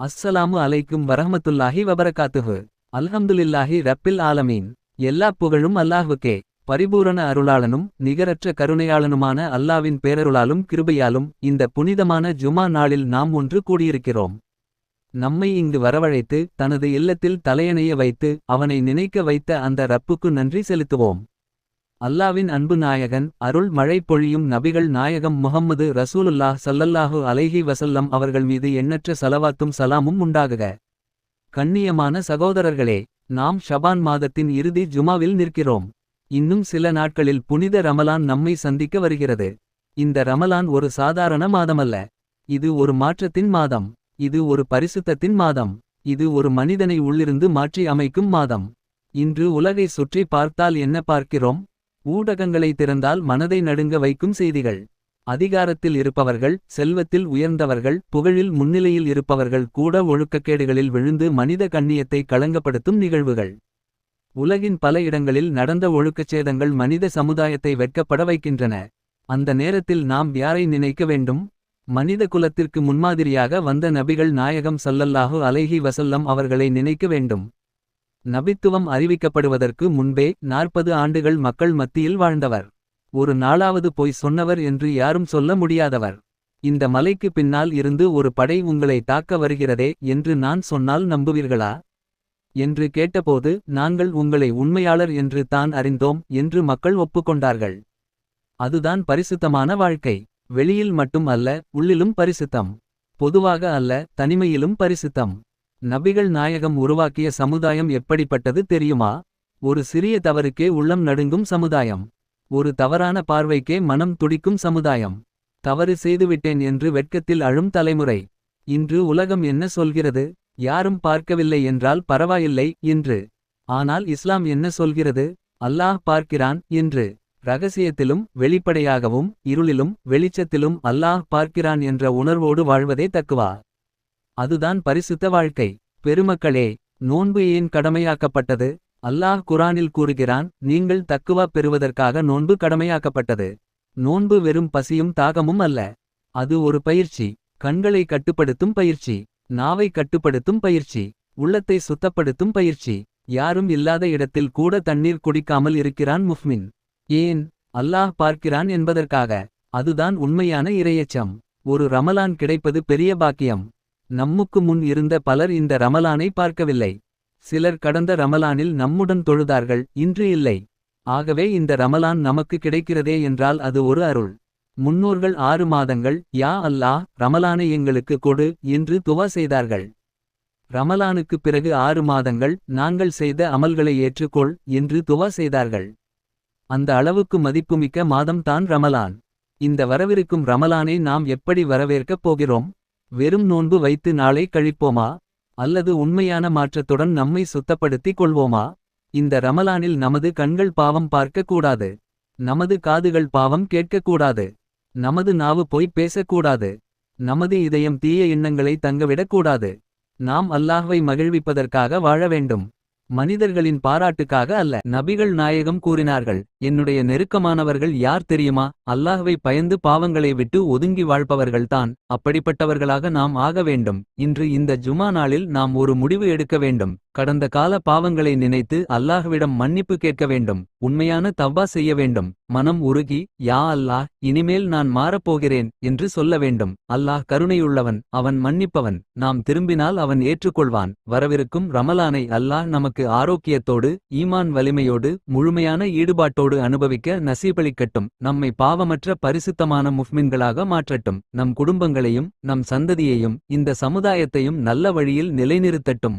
அஸ்ஸலாமு அலைக்கும் வரஹமத்துல்லாஹி வபரகாத்துஹு. அல்ஹம்துலில்லாஹி ரப்பில் ஆலமீன். எல்லா புகழும் அல்லாஹ்வுக்கே. பரிபூரண அருளாளனும் நிகரற்ற கருணையாளனுமான அல்லாவின் பேரருளாலும் கிருபையாலும் இந்த புனிதமான ஜுமா நாளில் நாம் ஒன்று கூடியிருக்கிறோம். நம்மை இங்கு வரவழைத்து தனது இல்லத்தில் தலையணைய வைத்து அவனை நினைக்க வைத்த அந்த ரப்புக்கு நன்றி செலுத்துவோம். அல்லாவின் அன்பு நாயகன் அருள் மழை பொழியும் நபிகள் நாயகம் முஹம்மது ரசூலுல்லாஹ் சல்லல்லாஹு அலைஹி வசல்லம் அவர்கள் மீது எண்ணற்ற சலவாத்தும் சலாமும் உண்டாகுக. கண்ணியமான சகோதரர்களே நாம் ஷபான் மாதத்தின் இறுதி ஜுமாவில் நிற்கிறோம். இன்னும் சில நாட்களில் புனித ரமலான் நம்மை சந்திக்க வருகிறது. இந்த ரமலான் ஒரு சாதாரண மாதமல்ல. இது ஒரு மாற்றத்தின் மாதம். இது ஒரு பரிசுத்தத்தின் மாதம். இது ஒரு மனிதனை உள்ளிருந்து மாற்றி அமைக்கும் மாதம். இன்று உலகை சுற்றி பார்த்தால் என்ன பார்க்கிறோம்? ஊடகங்களை திறந்தால் மனதை நடுங்க வைக்கும் செய்திகள். அதிகாரத்தில் இருப்பவர்கள் செல்வத்தில் உயர்ந்தவர்கள் புகழில் முன்னிலையில் இருப்பவர்கள் கூட ஒழுக்கக்கேடுகளில் விழுந்து மனித கண்ணியத்தை களங்கப்படுத்தும் நிகழ்வுகள். உலகின் பல இடங்களில் நடந்த ஒழுக்கச்சேதங்கள் மனித சமுதாயத்தை வெட்கப்பட வைக்கின்றன. அந்த நேரத்தில் நாம் யாரை நினைக்க வேண்டும்? மனித குலத்திற்கு முன்மாதிரியாக வந்த நபிகள் நாயகம் சல்லல்லாஹு அலைஹி வசல்லம் அவர்களை நினைக்க வேண்டும். நபித்துவம் அறிவிக்கப்படுவதற்கு முன்பே நாற்பது ஆண்டுகள் மக்கள் மத்தியில் வாழ்ந்தவர். ஒரு நாளாவது போய் சொன்னவர் என்று யாரும் சொல்ல முடியாதவர். இந்த மலைக்கு பின்னால் இருந்து ஒரு படை உங்களை தாக்க வருகிறதே என்று நான் சொன்னால் நம்புவீர்களா? என்று கேட்டபோது நாங்கள் உங்களை உண்மையாளர் என்று தான் அறிந்தோம் என்று மக்கள் ஒப்புக்கொண்டார்கள். அதுதான் பரிசுத்தமான வாழ்க்கை. வெளியில் மட்டும் அல்ல உள்ளிலும் பரிசுத்தம். பொதுவாக அல்ல தனிமையிலும் பரிசுத்தம். நபிகள் நாயகம் உருவாக்கிய சமுதாயம் எப்படிப்பட்டது தெரியுமா? ஒரு சிறிய தவறுக்கே உள்ளம் நடுங்கும் சமுதாயம். ஒரு தவறான பார்வைக்கே மனம் துடிக்கும் சமுதாயம். தவறு செய்துவிட்டேன் என்று வெட்கத்தில் அழும் தலைமுறை. இன்று உலகம் என்ன சொல்கிறது? யாரும் பார்க்கவில்லை என்றால் பரவாயில்லை என்று. ஆனால் இஸ்லாம் என்ன சொல்கிறது? அல்லாஹ் பார்க்கிறான் என்று. ரகசியத்திலும் வெளிப்படையாகவும் இருளிலும் வெளிச்சத்திலும் அல்லாஹ் பார்க்கிறான் என்ற உணர்வோடு வாழ்வதே தக்குவா. அதுதான் பரிசுத்த வாழ்க்கை. பெருமக்களே நோன்பு ஏன் கடமையாக்கப்பட்டது? அல்லாஹ் குரானில் கூறுகிறான் நீங்கள் தக்குவா பெறுவதற்காக நோன்பு கடமையாக்கப்பட்டது. நோன்பு வெறும் பசியும் தாகமும் அல்ல. அது ஒரு பயிற்சி. கண்களை கட்டுப்படுத்தும் பயிற்சி. நாவை கட்டுப்படுத்தும் பயிற்சி. உள்ளத்தை சுத்தப்படுத்தும் பயிற்சி. யாரும் இல்லாத இடத்தில் கூட தண்ணீர் குடிக்காமல் இருக்கிறான் முஃமின். ஏன்? அல்லாஹ் பார்க்கிறான் என்பதற்காக. அதுதான் உண்மையான இரையச்சம். ஒரு ரமலான் கிடைப்பது பெரிய பாக்கியம். நம்முக்கு முன் இருந்த பலர் இந்த ரமலானை பார்க்கவில்லை. சிலர் கடந்த ரமலானில் நம்முடன் தொழுதார்கள் இன்று இல்லை. ஆகவே இந்த ரமலான் நமக்கு கிடைக்கிறதே என்றால் அது ஒரு அருள். முன்னோர்கள் ஆறு மாதங்கள் யா அல்லாஹ் ரமலானை எங்களுக்கு கொடு என்று துவா செய்தார்கள். ரமலானுக்குப் பிறகு ஆறு மாதங்கள் நாங்கள் செய்த அமல்களை ஏற்றுக்கொள் என்று துவா செய்தார்கள். அந்த அளவுக்கு மதிப்புமிக்க மாதம்தான் ரமலான். இந்த வரவிருக்கும் ரமலானை நாம் எப்படி வரவேற்கப் போகிறோம்? வெறும் நோன்பு வைத்து நாளை கழிப்போமா? அல்லது உண்மையான மாற்றத்துடன் நம்மை சுத்தப்படுத்திக் கொள்வோமா? இந்த ரமலானில் நமது கண்கள் பாவம் பார்க்கக் கூடாது நமது காதுகள் பாவம் கேட்கக்கூடாது. நமது நாவு போய் பேசக்கூடாது. நமது இதயம் தீய எண்ணங்களை தங்கவிடக்கூடாது. நாம் அல்லாஹ்வை மகிழ்விப்பதற்காக வாழ வேண்டும். மனிதர்களின் பாராட்டுக்காக அல்ல. நபிகள் நாயகம் கூறினார்கள் என்னுடைய நெருக்கமானவர்கள் யார் தெரியுமா? அல்லாஹ்வை பயந்து பாவங்களை விட்டு ஒதுங்கி வாழ்பவர்கள்தான். அப்படிப்பட்டவர்களாக நாம் ஆக வேண்டும். இன்று இந்த ஜுமா நாளில் நாம் ஒரு முடிவு எடுக்க வேண்டும். கடந்த கால பாவங்களை நினைத்து அல்லாஹ்விடம் மன்னிப்பு கேட்க வேண்டும் உண்மையான தவ்வா செய்ய வேண்டும் மனம் உருகி யா அல்லாஹ் இனிமேல் நான் மாறப்போகிறேன் என்று சொல்ல வேண்டும். அல்லாஹ் கருணையுள்ளவன் அவன் மன்னிப்பவன் நாம் திரும்பினால் அவன் ஏற்றுக்கொள்வான். வரவிருக்கும் ரமலானை அல்லாஹ் நமக்கு ஆரோக்கியத்தோடு ஈமான் வலிமையோடு முழுமையான ஈடுபாட்டோடு அனுபவிக்க நசீபளிக்கட்டும். நம்மை பாவமற்ற பரிசுத்தமான முஃமின்களாக மாற்றட்டும். நம் குடும்பங்களையும் நம் சந்ததியையும் இந்த சமுதாயத்தையும் நல்ல வழியில் நிலைநிறுத்தட்டும்.